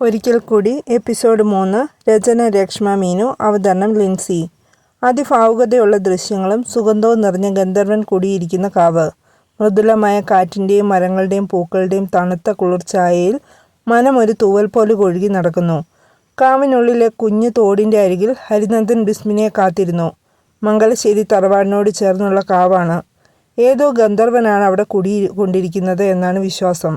ഒരിക്കൽ കൂടി എപ്പിസോഡ് മൂന്ന് രചന രക്ഷ്മ മീനു അവതരണം ലിൻസി. അതിഭാവുകതയുള്ള ദൃശ്യങ്ങളും സുഗന്ധവും നിറഞ്ഞ ഗന്ധർവൻ കൂടിയിരിക്കുന്ന കാവ്. മൃദുലമായ കാറ്റിന്റെയും മരങ്ങളുടെയും പൂക്കളുടെയും തണുത്ത കുളിർച്ചായയിൽ മനം ഒരു തൂവൽ പോലെ ഒഴുകി നടക്കുന്നു. കാവിനുള്ളിലെ കുഞ്ഞു തോടിന്റെ അരികിൽ ഹരിനന്ദൻ ബിസ്മിനെ കാത്തിരുന്നു. മംഗലശ്ശേരി തറവാടിനോട് ചേർന്നുള്ള കാവാണ്. ഏതോ ഗന്ധർവനാണ് അവിടെ കുടി കൊണ്ടിരിക്കുന്നത് എന്നാണ് വിശ്വാസം.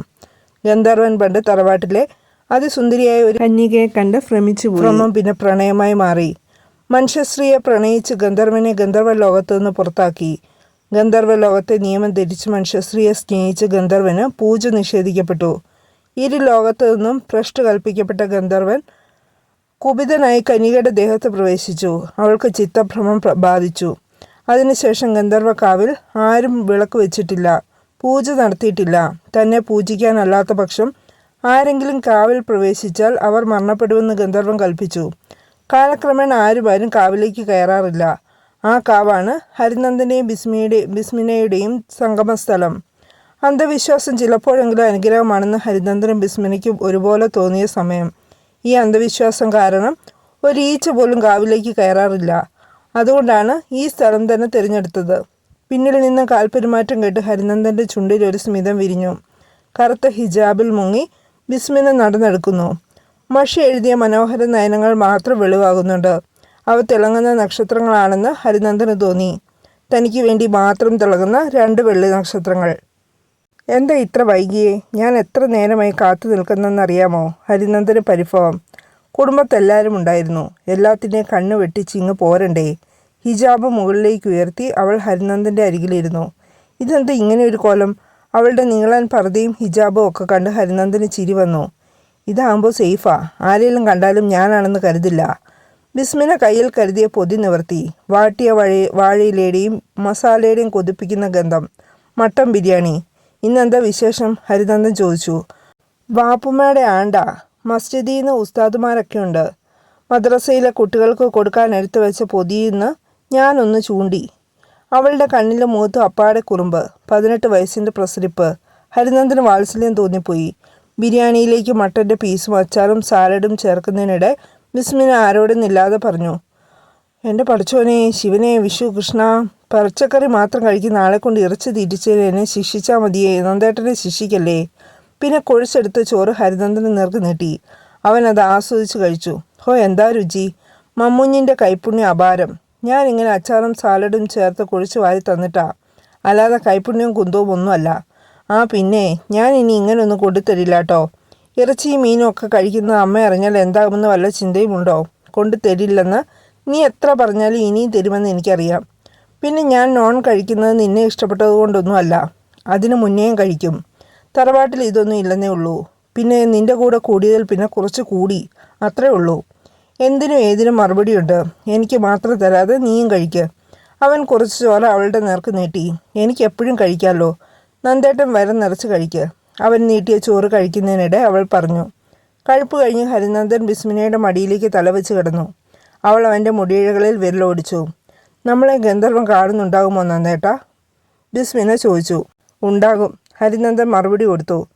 ഗന്ധർവൻ പണ്ട് തറവാട്ടിലെ അതിസുന്ദരിയായ ഒരു കന്യകയെ കണ്ട് ഭ്രമിച്ചു ഭ്രമം പിന്നെ പ്രണയമായി മാറി. മനുഷ്യശ്രീയെ പ്രണയിച്ച് ഗന്ധർവനെ ഗന്ധർവ ലോകത്തു നിന്ന് പുറത്താക്കി. ഗന്ധർവ ലോകത്തെ നിയമം ധരിച്ച് മനുഷ്യശ്രീയെ സ്നേഹിച്ച് ഗന്ധർവന് പൂജ നിഷേധിക്കപ്പെട്ടു. ഇരു ലോകത്തു നിന്നും ഭ്രഷ്ട് കൽപ്പിക്കപ്പെട്ട ഗന്ധർവൻ കുപിതനായി കനികയുടെ ദേഹത്ത് പ്രവേശിച്ചു. അവൾക്ക് ചിത്തഭ്രമം ബാധിച്ചു. അതിനുശേഷം ഗന്ധർവക്കാവിൽ ആരും വിളക്ക് വെച്ചിട്ടില്ല. പൂജ നടത്തിയിട്ടില്ല. തന്നെ പൂജിക്കാനല്ലാത്ത പക്ഷം ആരെങ്കിലും കാവിൽ പ്രവേശിച്ചാൽ അവർ മരണപ്പെടുമെന്ന് ഗന്ധർവൻ കൽപ്പിച്ചു. കാലക്രമേണ ആരുമാരും ആരും കാവിലേക്ക് കയറാറില്ല. ആ കാവാണ് ഹരിനന്ദനെയും ബിസ്മിയുടെ ബിസ്മിനയുടെയും സംഗമസ്ഥലം. അന്ധവിശ്വാസം ചിലപ്പോഴെങ്കിലും അനുഗ്രഹമാണെന്ന് ഹരിനന്ദനും ബിസ്മിനയ്ക്കും ഒരുപോലെ തോന്നിയ സമയം. ഈ അന്ധവിശ്വാസം കാരണം ഒരു ഈച്ച പോലും കാവിലേക്ക് കയറാറില്ല. അതുകൊണ്ടാണ് ഈ സ്ഥലം തന്നെ തിരഞ്ഞെടുത്തത്. പിന്നിൽ നിന്ന് കാൽപെരുമാറ്റം കേട്ട് ഹരിനന്ദന്റെ ചുണ്ടിൽ ഒരു സ്മിതം വിരിഞ്ഞു. കറുത്ത ഹിജാബിൽ മുങ്ങി ബിസ്മിന നടന്നെടുക്കുന്നു. മഷി എഴുതിയ മനോഹര നയനങ്ങൾ മാത്രം വെളിവാകുന്നുണ്ട്. അവ തിളങ്ങുന്ന നക്ഷത്രങ്ങളാണെന്ന് ഹരിനന്ദന് തോന്നി. തനിക്ക് വേണ്ടി മാത്രം തിളങ്ങുന്ന രണ്ട് വെള്ളി നക്ഷത്രങ്ങൾ. എന്താ ഇത്ര വൈകിയേ? ഞാൻ എത്ര നേരമായി കാത്തു നിൽക്കുന്നെന്നറിയാമോ? ഹരിനന്ദന് പരിഭവം. കുടുംബത്തെല്ലാവരും ഉണ്ടായിരുന്നു. എല്ലാത്തിന്റെയും കണ്ണു വെട്ടിച്ച് ഇങ്ങ് പോരണ്ടേ? ഹിജാബ് മുകളിലേക്ക് ഉയർത്തി അവൾ ഹരിനന്ദന്റെ അരികിലിരുന്നു. ഇതെന്താ ഇങ്ങനെ ഒരു കോലം? അവളുടെ നീളൻ പർദ്ദയും ഹിജാബും ഒക്കെ കണ്ട് ഹരിനന്ദന് ചിരി വന്നു. ഇതാകുമ്പോൾ സേഫാ. ആരെയും കണ്ടാലും ഞാനാണെന്ന് കരുതില്ല. ബിസ്മിനെ കയ്യിൽ കരുതിയ പൊതി നിവർത്തി. വാട്ടിയ വഴി വാഴയിലേടെയും മസാലയുടെയും കൊതിപ്പിക്കുന്ന ഗന്ധം. മട്ടൻ ബിരിയാണി. ഇന്നെന്താ വിശേഷം? ഹരിനന്ദൻ ചോദിച്ചു. വാപ്പുമ്മയുടെ ആണ്ട. മസ്ജിദിൽ നിന്ന് ഉസ്താദുമാരൊക്കെ ഉണ്ട്. മദ്രസയിലെ കുട്ടികൾക്ക് കൊടുക്കാൻ എടുത്തു വെച്ച പൊതിയിൽ നിന്ന് ഞാനൊന്ന് ചൂണ്ടി. അവളുടെ കണ്ണിലെ മുഖത്തും അപ്പാടെ കുറുമ്പ് പതിനെട്ട് വയസ്സിന്റെ പ്രസരിപ്പ്. ഹരിനന്ദന് വാത്സല്യം തോന്നിപ്പോയി. ബിരിയാണിയിലേക്ക് മട്ടന്റെ പീസും അച്ചാറും സാലഡും ചേർക്കുന്നതിനിടെ മിസ്മിന ആരോടുന്നില്ലാതെ പറഞ്ഞു എന്റെ പഠിച്ചോനെ ശിവനെ വിഷു കൃഷ്ണ പച്ചക്കറി മാത്രം കഴിക്കുന്ന ആളെ കൊണ്ട് ഇറച്ചി തീറ്റിച്ചതിന് എന്നെ ശിക്ഷിച്ചാൽ മതിയേ? നന്ദേട്ടനെ ശിക്ഷിക്കല്ലേ? പിന്നെ കുഴിച്ചെടുത്ത ചോറ് ഹരിനന്ദന് നേർക്ക് നീട്ടി. അവൻ അത് ആസ്വദിച്ച് കഴിച്ചു. ഹോ എന്താ രുചി? മമ്മൂഞ്ഞിന്റെ കൈപ്പുണ്യ അപാരം. ഞാൻ ഇങ്ങനെ അച്ചാറും സാലഡും ചേർത്ത് കുഴിച്ച് വാരി തന്നിട്ടാ. അല്ലാതെ കൈപ്പുണ്യവും കുന്തവും ഒന്നുമല്ല. ആ പിന്നെ ഞാൻ ഇനി ഇങ്ങനൊന്നും കൊണ്ടുതരില്ല കേട്ടോ ഇറച്ചിയും മീനും ഒക്കെ കഴിക്കുന്ന അമ്മ അറിഞ്ഞാൽ എന്താകുമെന്ന് വല്ല ചിന്തയുമുണ്ടോ കൊണ്ടു തരില്ലെന്ന് നീ എത്ര പറഞ്ഞാലും ഇനിയും തരുമെന്ന് എനിക്കറിയാം. പിന്നെ ഞാൻ നോൺ കഴിക്കുന്നത് നിന്നെ ഇഷ്ടപ്പെട്ടത് കൊണ്ടൊന്നുമല്ല. അതിന് മുന്നേയും കഴിക്കും. തറവാട്ടിൽ ഇതൊന്നും ഇല്ലെന്നേ ഉള്ളൂ. പിന്നെ നിന്റെ കൂടെ കൂടിയതിൽ പിന്നെ കുറച്ച് കൂടി. അത്രേ ഉള്ളൂ. എന്തിനും ഏതിനും മറുപടിയുണ്ട് എനിക്ക് മാത്രം തരാതെ നീയും കഴിക്ക്. അവൻ കുറച്ച് ചോര അവളുടെ നേർക്ക് നീട്ടി. എനിക്ക് എപ്പോഴും കഴിക്കാമല്ലോ നന്ദേട്ടൻ വരം നിറച്ച് കഴിക്ക്. അവൻ നീട്ടിയ ചോറ് കഴിക്കുന്നതിനിടെ അവൾ പറഞ്ഞു. കഴുപ്പ് കഴിഞ്ഞ് ഹരിനന്ദൻ ബിസ്മിനയുടെ മടിയിലേക്ക് തലവെച്ച് കിടന്നു. അവൾ അവന്റെ മുടിയിഴകളിൽ വിരലോടിച്ചു നമ്മളെ ഗന്ധർവം കാണുന്നുണ്ടാകുമോ നന്ദേട്ട? ബിസ്മിന ചോദിച്ചു. ഉണ്ടാകും. ഹരിനന്ദൻ മറുപടി കൊടുത്തു.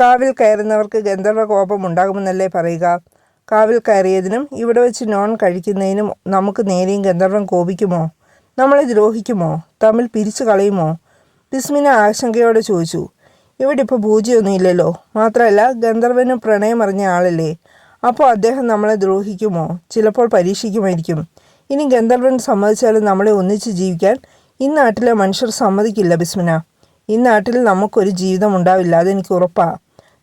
കാവിൽ കയറുന്നവർക്ക് ഗന്ധർവ കോപം ഉണ്ടാകുമെന്നല്ലേ പറയുക? കാവിൽ കയറിയതിനും ഇവിടെ വെച്ച് നോൺ കഴിക്കുന്നതിനും നമുക്ക് നേരെയും ഗന്ധർവൻ കോപിക്കുമോ? നമ്മളെ ദ്രോഹിക്കുമോ? തമ്മിൽ പിരിച്ചു കളയുമോ? ബിസ്മിന ആശങ്കയോടെ ചോദിച്ചു. ഇവിടെ ഇപ്പോൾ പൂജയൊന്നുമില്ലല്ലോ. മാത്രമല്ല ഗന്ധർവന് പ്രണയമറിഞ്ഞ ആളല്ലേ? അപ്പോൾ അദ്ദേഹം നമ്മളെ ദ്രോഹിക്കുമോ? ചിലപ്പോൾ പരീക്ഷിക്കുമായിരിക്കും. ഇനി ഗന്ധർവൻ സമ്മതിച്ചാലും നമ്മളെ ഒന്നിച്ച് ജീവിക്കാൻ ഈ നാട്ടിലെ മനുഷ്യർ സമ്മതിക്കില്ല ബിസ്മിന. ഈ നാട്ടിൽ നമുക്കൊരു ജീവിതം ഉണ്ടാവില്ല അതെനിക്ക് ഉറപ്പാ.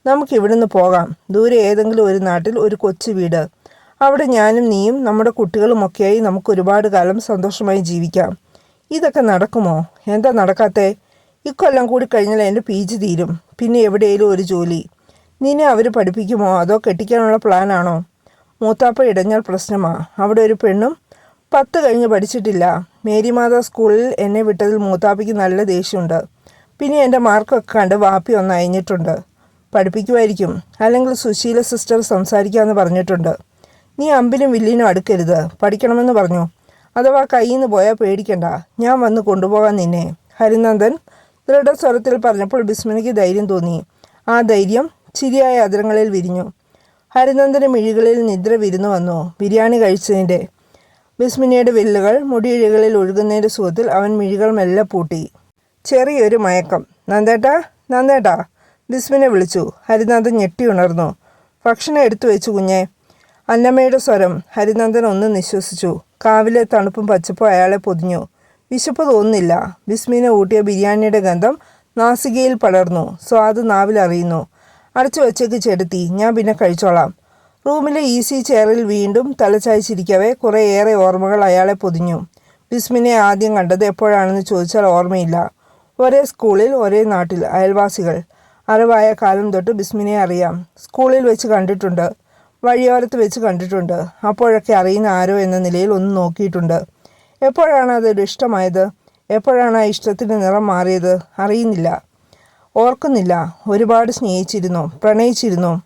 നമുക്ക് ഇവിടുന്ന് പോകാം. ദൂരെ ഏതെങ്കിലും ഒരു നാട്ടിൽ ഒരു കൊച്ചു വീട്. അവിടെ ഞാനും നീയും നമ്മുടെ കുട്ടികളുമൊക്കെയായി നമുക്ക് ഒരുപാട് കാലം സന്തോഷമായി ജീവിക്കാം. ഇതൊക്കെ നടക്കുമോ? എന്താ നടക്കാത്തേ? ഇക്കൊല്ലം കൂടി കഴിഞ്ഞാൽ എന്റെ പി ജി തീരും. പിന്നെ എവിടെയെങ്കിലും ഒരു ജോലി. നിന്നെ അവർ പഠിപ്പിക്കുമോ? അതോ കെട്ടിക്കാനുള്ള പ്ലാനാണോ? മൂത്താപ്പ ഇടഞ്ഞാൽ പ്രശ്നമാ. അവിടെ ഒരു പെണ്ണും പത്ത് കഴിഞ്ഞ് പഠിച്ചിട്ടില്ല. മേരിമാത സ്കൂളിൽ എന്നെ വിട്ടതിൽ മൂത്താപ്പയ്ക്ക് നല്ല ദേഷ്യമുണ്ട്. പിന്നെ എന്റെ മാർക്കൊക്കെ കണ്ട് വാപ്പി ഒന്ന് അയഞ്ഞിട്ടുണ്ട്. പഠിപ്പിക്കുമായിരിക്കും. അല്ലെങ്കിൽ സുശീല സിസ്റ്റർ സംസാരിക്കാമെന്ന് പറഞ്ഞിട്ടുണ്ട്. നീ അമ്പിനും വില്ലിനും അടുക്കരുത്. പഠിക്കണമെന്ന് പറഞ്ഞു. അഥവാ കയ്യിൽ നിന്ന് പോയാൽ പേടിക്കണ്ട. ഞാൻ വന്ന് കൊണ്ടുപോകാൻ നിന്നെ. ഹരിനന്ദൻ ദൃഢസ്വരത്തിൽ പറഞ്ഞപ്പോൾ ബിസ്മിനിക്ക് ധൈര്യം തോന്നി. ആ ധൈര്യം ചിരിയായ അതിരങ്ങളിൽ വിരിഞ്ഞു. ഹരിനന്ദന് മിഴികളിൽ നിദ്ര വിരുന്നു വന്നു. ബിരിയാണി കഴിച്ചതിന്റെ. ബിസ്മിനിയുടെ വില്ലുകൾ മുടിയിഴകളിൽ ഒഴുകുന്നതിന്റെ സുഖത്തിൽ അവൻ മിഴികൾ മെല്ലെ പൂട്ടി. ചെറിയൊരു മയക്കം. നന്ദേട്ടാ നന്ദേട്ടാ. ബിസ്മിനെ വിളിച്ചു. ഹരിനന്ദൻ ഞെട്ടി ഉണർന്നു. ഭക്ഷണം എടുത്തു വെച്ചു കുഞ്ഞെ. അന്നമ്മയുടെ സ്വരം ഹരിനന്ദൻ ഒന്ന് നിശ്വസിച്ചു. കാവിലെ തണുപ്പും പച്ചപ്പും അയാളെ പൊതിഞ്ഞു. വിശപ്പ് തോന്നുന്നില്ല. ബിസ്മിനെ ഊട്ടിയ ബിരിയാണിയുടെ ഗന്ധം നാസികയിൽ പടർന്നു. സ്വാദ് നാവിലറിയുന്നു അടച്ചു വച്ചേക്ക് ചെടുത്തി ഞാൻ പിന്നെ കഴിച്ചോളാം. റൂമിലെ ഈസി ചെയറിൽ വീണ്ടും തലച്ചായ്ച്ചിരിക്കവേ കുറേയേറെ ഓർമ്മകൾ അയാളെ പൊതിഞ്ഞു. ബിസ്മിനെ ആദ്യം കണ്ടത് എപ്പോഴാണെന്ന് ചോദിച്ചാൽ ഓർമ്മയില്ല. ഒരേ സ്കൂളിൽ ഒരേ നാട്ടിൽ അയൽവാസികൾ. അറിവായ കാലം തൊട്ട് ബിസ്മിനെ അറിയാം. സ്കൂളിൽ വെച്ച് കണ്ടിട്ടുണ്ട്. വഴിയോരത്ത് വെച്ച് കണ്ടിട്ടുണ്ട്. അപ്പോഴൊക്കെ അറിയുന്ന ആരോ എന്ന നിലയിൽ ഒന്ന് നോക്കിയിട്ടുണ്ട്. എപ്പോഴാണ് അതൊരു ഇഷ്ടമായത്? എപ്പോഴാണ് ആ ഇഷ്ടത്തിന്റെ നിറം മാറിയത്? അറിയുന്നില്ല. ഓർക്കുന്നില്ല. ഒരുപാട് സ്നേഹിച്ചിരുന്നു. പ്രണയിച്ചിരുന്നു.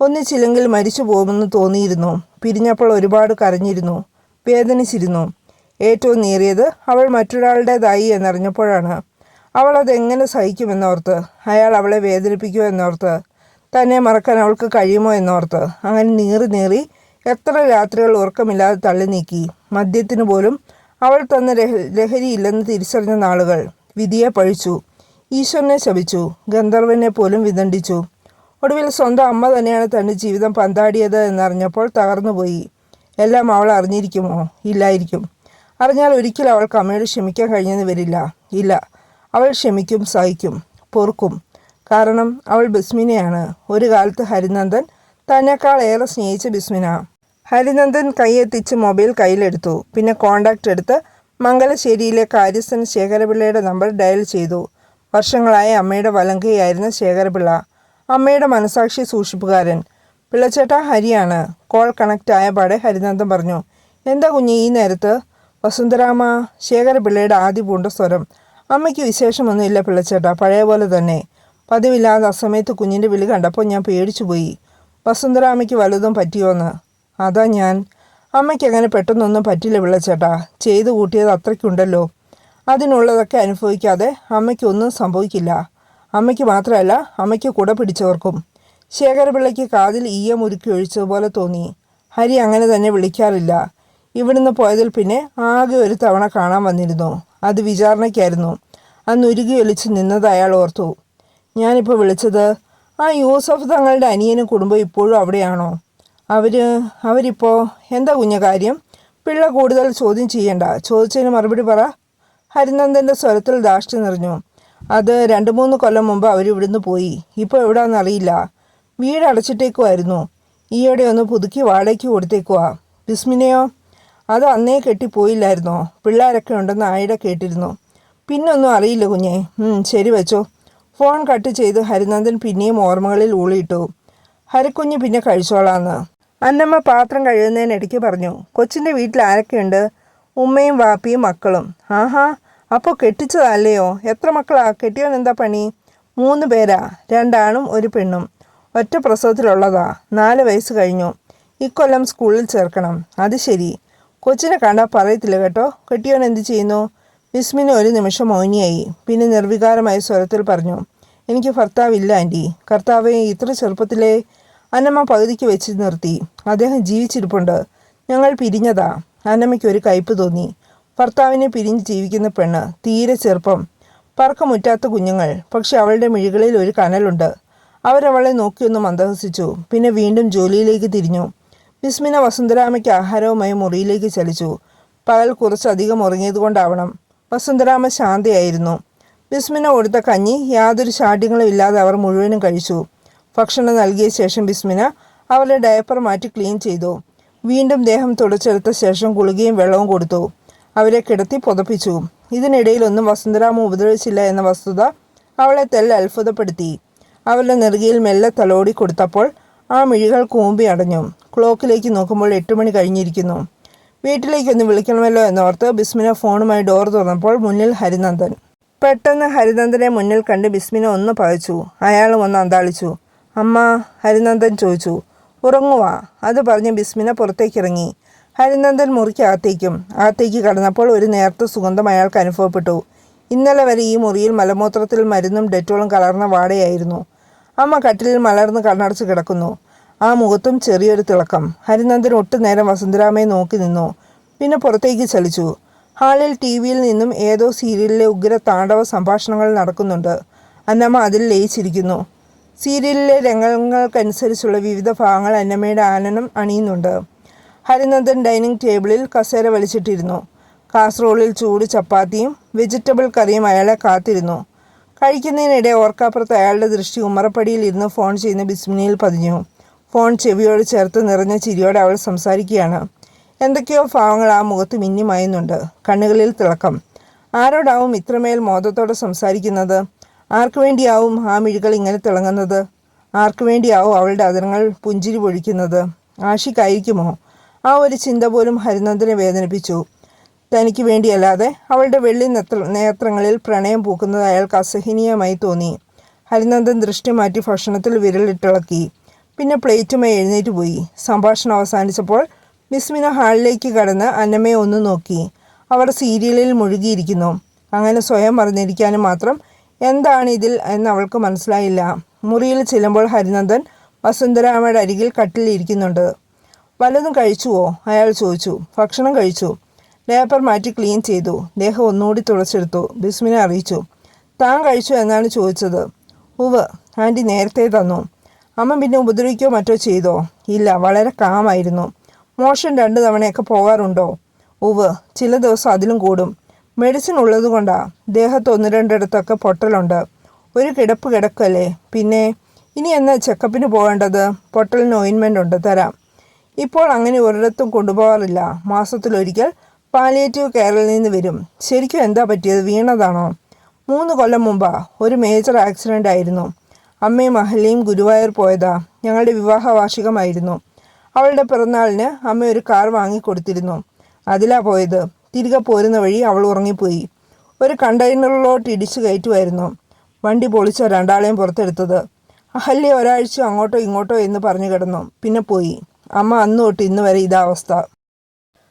ഒന്നിച്ചില്ലെങ്കിൽ മരിച്ചു പോകുമെന്ന് തോന്നിയിരുന്നു. പിരിഞ്ഞപ്പോൾ ഒരുപാട് കരഞ്ഞിരുന്നു. വേദനിച്ചിരുന്നു. ഏറ്റവും നേറിയത് അവൾ മറ്റൊരാളുടേതായി എന്നറിഞ്ഞപ്പോഴാണ്. അവൾ അതെങ്ങനെ സഹിക്കുമെന്നോർത്ത് അയാൾ അവളെ വേദനിപ്പിക്കുമോ എന്നോർത്ത് തന്നെ മറക്കാൻ അവൾക്ക് കഴിയുമോ എന്നോർത്ത് അങ്ങനെ നീറി നീറി എത്ര രാത്രികൾ ഉറക്കമില്ലാതെ തള്ളി നീക്കി മദ്യത്തിന് പോലും അവൾ തന്ന ലഹരിയില്ലെന്ന് തിരിച്ചറിഞ്ഞ നാളുകൾ വിധിയെ പഴിച്ചു ഈശ്വരനെ ശപിച്ചു ഗന്ധർവനെ പോലും വിദണ്ഡിച്ചു. ഒടുവിൽ സ്വന്തം അമ്മ തന്നെയാണ് തന്റെ ജീവിതം പന്താടിയത് എന്നറിഞ്ഞപ്പോൾ തകർന്നുപോയി എല്ലാം അവൾ അറിഞ്ഞിരിക്കുമോ? ഇല്ലായിരിക്കും. അറിഞ്ഞാൽ ഒരിക്കലും അവൾക്ക് അമ്മയോട് ക്ഷമിക്കാൻ കഴിഞ്ഞെന്ന് വരില്ല. ഇല്ല. അവൾ ക്ഷമിക്കും സഹിക്കും പൊറുക്കും. കാരണം അവൾ ബിസ്മിനെയാണ്. ഒരു കാലത്ത് ഹരിനന്ദൻ തന്നെക്കാൾ ഏറെ സ്നേഹിച്ച ബിസ്മിന. ഹരിനന്ദൻ കൈയെത്തിച്ച് മൊബൈൽ കയ്യിലെടുത്തു. പിന്നെ കോണ്ടാക്റ്റ് എടുത്ത് മംഗലശ്ശേരിയിലെ കാര്യസ്ഥൻ ശേഖരപിള്ളയുടെ നമ്പർ ഡയൽ ചെയ്തു. വർഷങ്ങളായി അമ്മയുടെ വലങ്കയായിരുന്ന ശേഖരപിള്ള. അമ്മയുടെ മനസാക്ഷി സൂക്ഷിപ്പുകാരൻ. പിള്ളച്ചേട്ട ഹരിയാണ്. കോൾ കണക്റ്റ് ആയ പാടെ ഹരിനന്ദൻ പറഞ്ഞു എന്താ കുഞ്ഞ് ഈ നേരത്ത്? വസുന്ധരാമ ശേഖരപിള്ളയുടെ ആദ്യ പൂണ്ട സ്വരം. അമ്മയ്ക്ക് വിശേഷമൊന്നുമില്ല പിള്ളച്ചേട്ടാ. പഴയ പോലെ തന്നെ. പതിവില്ലാതെ സമയത്ത് കുഞ്ഞിന്റെ വിളി കണ്ടപ്പോൾ ഞാൻ പേടിച്ചു പോയി. വസുന്ധരാമയ്ക്ക് വലുതും പറ്റിയോന്ന്. അതാ ഞാൻ. അമ്മയ്ക്ക് അങ്ങനെ പെട്ടെന്നൊന്നും പറ്റില്ല പിള്ളച്ചേട്ടാ. ചെയ്തു കൂട്ടിയത് അത്രയ്ക്കുണ്ടല്ലോ. അതിനുള്ളതൊക്കെ അനുഭവിക്കാതെ അമ്മയ്ക്കൊന്നും സംഭവിക്കില്ല. അമ്മയ്ക്ക് മാത്രമല്ല അമ്മയ്ക്ക് കൂടെ പിടിച്ചവർക്കും. ശേഖരപിള്ളയ്ക്ക് കാതിൽ ഈയം ഉരുക്കി ഒഴിച്ചതുപോലെ തോന്നി. ഹരി അങ്ങനെ തന്നെ വിളിക്കാറില്ല. ഇവിടുന്ന് പോയതിൽ പിന്നെ ആകെ ഒരു തവണ കാണാൻ വന്നിരുന്നു. അത് വിചാരണയ്ക്കായിരുന്നു. അന്ന് ഉരുകി ഒലിച്ച് നിന്നത് അയാൾ ഓർത്തു. ഞാനിപ്പോൾ വിളിച്ചത് ആ യൂസഫ് തങ്ങളുടെ അനിയനും കുടുംബം ഇപ്പോഴും അവിടെയാണോ? അവർ അവരിപ്പോൾ എന്താ കുഞ്ഞ കാര്യം? പിള്ള കൂടുതൽ ചോദ്യം ചെയ്യണ്ട. ചോദിച്ചതിന് മറുപടി പറ. ഹരിനന്ദന്റെ സ്വരത്തിൽ ദാഷ്ടി നിറഞ്ഞു. അത് രണ്ട് മൂന്ന് കൊല്ലം മുമ്പ് അവരിവിടുന്ന് പോയി. ഇപ്പോൾ എവിടാന്നറിയില്ല വീട് അടച്ചിട്ടേക്കുമായിരുന്നു ഈയിടെ ഒന്ന് പുതുക്കി വാടകയ്ക്ക് കൊടുത്തേക്കുവാ. ബിസ്മിനെയോ? അത് അന്നേ കെട്ടിപ്പോയില്ലായിരുന്നോ? പിള്ളേരൊക്കെ ഉണ്ടെന്ന് ആയിടെ കേട്ടിരുന്നു. പിന്നൊന്നും അറിയില്ല കുഞ്ഞേ. ശരി വെച്ചോ. ഫോൺ കട്ട് ചെയ്ത് ഹരിനന്ദൻ പിന്നെയും ഓർമ്മകളിൽ ഊളിയിട്ടു. ഹരിക്കുഞ്ഞ് പിന്നെ കഴിച്ചോളാന്ന്. അന്നമ്മ പാത്രം കഴുകുന്നതിനിടയ്ക്ക് പറഞ്ഞു കൊച്ചിന്റെ വീട്ടിൽ ആരൊക്കെയുണ്ട്? ഉമ്മയും വാപ്പിയും മക്കളും. ആഹാ അപ്പോൾ കെട്ടിച്ചതല്ലയോ? എത്ര മക്കളാ? കെട്ടിയോ എന്താ പണി? മൂന്ന് പേരാ. രണ്ടാണും ഒരു പെണ്ണും. ഒറ്റ പ്രസവത്തിലുള്ളതാ. നാല് വയസ്സ് കഴിഞ്ഞു. ഇക്കൊല്ലം സ്കൂളിൽ ചേർക്കണം. അത് ശരി. കൊച്ചിനെ കണ്ടാൽ പറയത്തില്ല കേട്ടോ. കെട്ടിയോൻ എന്ത് ചെയ്യുന്നു? മിസ്മിന് ഒരു നിമിഷം മൗനിയായി പിന്നെ നിർവികാരമായ സ്വരത്തിൽ പറഞ്ഞു എനിക്ക് ഭർത്താവില്ല ആന്റി കർത്താവെ ഇത്ര ചെറുപ്പത്തിലേ അന്നമ്മ പകുതിക്ക് വെച്ച് നിർത്തി. അദ്ദേഹം ജീവിച്ചിരിപ്പുണ്ട്. ഞങ്ങൾ പിരിഞ്ഞതാ. അന്നമ്മയ്ക്ക് ഒരു കയ്പ് തോന്നി. ഭർത്താവിനെ പിരിഞ്ഞ് ജീവിക്കുന്ന പെണ്ണ്. തീരെ ചെറുപ്പം. പറക്കമുറ്റാത്ത കുഞ്ഞുങ്ങൾ. പക്ഷെ അവളുടെ മിഴികളിൽ ഒരു കനലുണ്ട്. അവരവളെ നോക്കിയൊന്ന് മന്ദഹസിച്ചു പിന്നെ വീണ്ടും ജോലിയിലേക്ക് തിരിഞ്ഞു. വിസ്മിന വസുന്ധരാമയ്ക്ക് ആഹാരവുമായി മുറിയിലേക്ക് ചലിച്ചു. പകൽ കുറച്ചധികം ഉറങ്ങിയതുകൊണ്ടാവണം. വസുന്ധരാമ ശാന്തയായിരുന്നു. ബിസ്മിന കൊടുത്ത കഞ്ഞി യാതൊരു ശാഠ്യങ്ങളും ഇല്ലാതെ അവർ മുഴുവനും കഴിച്ചു. ഭക്ഷണം നൽകിയ ശേഷം ബിസ്മിന അവരുടെ ഡയപ്പർ മാറ്റി ക്ലീൻ ചെയ്തു. വീണ്ടും ദേഹം തുടച്ചെടുത്ത ശേഷം ഗുളികയും വെള്ളവും കൊടുത്തു. അവരെ കിടത്തി പുതപ്പിച്ചു. ഇതിനിടയിലൊന്നും വസുന്ധരാമ ഉപദ്രവിച്ചില്ല എന്ന വസ്തുത അവളെ തെല്ല അത്ഭുതപ്പെടുത്തി. അവരുടെ നെറുകയിൽ മെല്ലെ തലോടി കൊടുത്തപ്പോൾ ആ മിഴികൾ കൂമ്പി അടഞ്ഞു. ക്ലോക്കിലേക്ക് നോക്കുമ്പോൾ എട്ട് മണി കഴിഞ്ഞിരിക്കുന്നു. വീട്ടിലേക്കൊന്ന് വിളിക്കണമല്ലോ എന്നോർത്ത് ബിസ്മിന ഫോണുമായി ഡോർ തുറന്നപ്പോൾ മുന്നിൽ ഹരിനന്ദൻ. പെട്ടെന്ന് ഹരിനന്ദനെ മുന്നിൽ കണ്ട് ബിസ്മിന ഒന്ന് പകച്ചു അയാളും ഒന്ന് അന്താളിച്ചു. അമ്മ ഹരിനന്ദൻ ചോദിച്ചു. ഉറങ്ങുവാ. അത് പറഞ്ഞ് ബിസ്മിന പുറത്തേക്കിറങ്ങി. ഹരിനന്ദൻ മുറിക്കകത്തേക്കും അകത്തേക്ക് കടന്നപ്പോൾ ഒരു നേർത്ത സുഗന്ധം അയാൾക്ക് അനുഭവപ്പെട്ടു. ഇന്നലെ വരെ ഈ മുറിയിൽ മലമൂത്രത്തിൽ മരുന്നും ഡെറ്റോളും കലർന്ന വാടയായിരുന്നു. അമ്മ കട്ടിലിൽ മലർന്ന് കണ്ണടച്ച് കിടക്കുന്നു. ആ മുഖത്തും ചെറിയൊരു തിളക്കം. ഹരിനന്ദൻ ഒട്ടും നേരം വസുന്ധരാമയെ നോക്കി നിന്നു. പിന്നെ പുറത്തേക്ക് ചലിച്ചു. ഹാളിൽ ടി വിയിൽ നിന്നും ഏതോ സീരിയലിലെ ഉഗ്ര താണ്ഡവ സംഭാഷണങ്ങൾ നടക്കുന്നുണ്ട്. അന്നമ്മ അതിൽ ലയിച്ചിരിക്കുന്നു. സീരിയലിലെ രംഗങ്ങൾക്കനുസരിച്ചുള്ള വിവിധ ഭാഗങ്ങൾ അന്നമ്മയുടെ ആനനം അണിയുന്നുണ്ട്. ഹരിനന്ദൻ ഡൈനിങ് ടേബിളിൽ കസേര വലിച്ചിട്ടിരുന്നു. കാസറോളിൽ ചൂട് ചപ്പാത്തിയും വെജിറ്റബിൾ കറിയും അയാളെ കാത്തിരുന്നു. കഴിക്കുന്നതിനിടെ ഓർക്കാപ്പുറത്ത് അയാളുടെ ദൃഷ്ടി ഉമ്മറപ്പടിയിൽ ഇരുന്ന് ഫോൺ ചെയ്യുന്ന ബിസ്മിനിയിൽ പതിഞ്ഞു. ഫോൺ ചെവിയോട് ചേർത്ത് നിറഞ്ഞ ചിരിയോടെ അവൾ സംസാരിക്കുകയാണ്. എന്തൊക്കെയോ ഭാവങ്ങൾ ആ മുഖത്ത് മിന്നിമായുന്നുണ്ട്. കണ്ണുകളിൽ തിളക്കം. ആരോടാവും ഇത്രമേൽ മോദത്തോടെ സംസാരിക്കുന്നത്? ആർക്കു വേണ്ടിയാവും ആ മിഴികൾ ഇങ്ങനെ തിളങ്ങുന്നത്? ആർക്കു വേണ്ടിയാവും അവളുടെ അതിരങ്ങൾ പുഞ്ചിരി പൊഴിക്കുന്നത്? ആഷിക്കായിരിക്കുമോ ആ ഒരു ചിന്ത പോലും ഹരിനന്ദനെ വേദനിപ്പിച്ചു. തനിക്ക് വേണ്ടിയല്ലാതെ അവളുടെ വെള്ളി നേത്ര നേത്രങ്ങളിൽ പ്രണയം പൂക്കുന്നത് അയാൾക്ക് അസഹനീയമായി തോന്നി. ഹരിനന്ദൻ ദൃഷ്ടി മാറ്റി ഭക്ഷണത്തിൽ വിരലിട്ടിളക്കി. പിന്നെ പ്ലേറ്റുമായി എഴുന്നേറ്റ് പോയി. സംഭാഷണം അവസാനിച്ചപ്പോൾ മിസ്മിന ഹാളിലേക്ക് കടന്ന് അന്നമ്മയെ ഒന്ന് നോക്കി. അവർ സീരിയലിൽ മുഴുകിയിരിക്കുന്നു. അങ്ങനെ സ്വയം മറിഞ്ഞിരിക്കാനും മാത്രം എന്താണ് ഇതിൽ എന്ന് അവൾക്ക് മനസ്സിലായില്ല. മുറിയിൽ ചെല്ലുമ്പോൾ ഹരിനന്ദൻ വസുന്ധരാമയുടെ അരികിൽ കട്ടിലിരിക്കുന്നുണ്ട്. വല്ലതും കഴിച്ചുവോ? അയാൾ ചോദിച്ചു. ഭക്ഷണം കഴിച്ചു. ഡേപ്പർ മാറ്റി ക്ലീൻ ചെയ്തു. ദേഹം ഒന്നുകൂടി തുളച്ചെടുത്തു ബിസ്മിനെ അറിയിച്ചു. താൻ കഴിച്ചു എന്നാണ് ചോദിച്ചത്. ഉവ് ആന്റി നേരത്തെ തന്നു. അമ്മ പിന്നെ ഉപദ്രവിക്കോ മറ്റോ ചെയ്തോ? ഇല്ല വളരെ കാമായിരുന്നു. മോഷൻ രണ്ട് തവണയൊക്കെ പോകാറുണ്ടോ? ഉവ് ചില ദിവസം അതിലും കൂടും. മെഡിസിൻ ഉള്ളത് കൊണ്ടാ. ദേഹത്ത് ഒന്ന് രണ്ടിടത്തൊക്കെ പൊട്ടലുണ്ട്. ഒരു കിടപ്പ് കിടക്കല്ലേ? പിന്നെ ഇനി എന്നാ ചെക്കപ്പിന് പോകേണ്ടത്? പൊട്ടലിന് ഓയിൻമെന്റ് ഉണ്ട് തരാം. ഇപ്പോൾ അങ്ങനെ ഒരിടത്തും കൊണ്ടുപോകാറില്ല. മാസത്തിലൊരിക്കൽ പാലിയേറ്റീവ് കെയറിൽ നിന്ന് വരും. ശരിക്കും എന്താ പറ്റിയത്? വീണതാണോ? മൂന്ന് കൊല്ലം മുമ്പാ ഒരു മേജർ ആക്സിഡന്റ് ആയിരുന്നു. അമ്മയും അഹല്യയും ഗുരുവായൂർ പോയതാ. ഞങ്ങളുടെ വിവാഹ വാർഷികമായിരുന്നു അവളുടെ പിറന്നാളിന് അമ്മ ഒരു കാർ വാങ്ങിക്കൊടുത്തിരുന്നു. അതിലാ പോയത്. തിരികെ പോരുന്ന വഴി അവൾ ഉറങ്ങിപ്പോയി. ഒരു കണ്ടെയ്നറിലോട്ട് ഇടിച്ചു കയറ്റുമായിരുന്നു. വണ്ടി പൊളിച്ച രണ്ടാളെയും പുറത്തെടുത്തത്. അഹല്യ ഒരാഴ്ച അങ്ങോട്ടോ ഇങ്ങോട്ടോ എന്ന് പറഞ്ഞു കിടന്നു. പിന്നെ പോയി. അമ്മ അന്ന് തൊട്ട് ഇന്ന് വരെ ഇതാ അവസ്ഥ.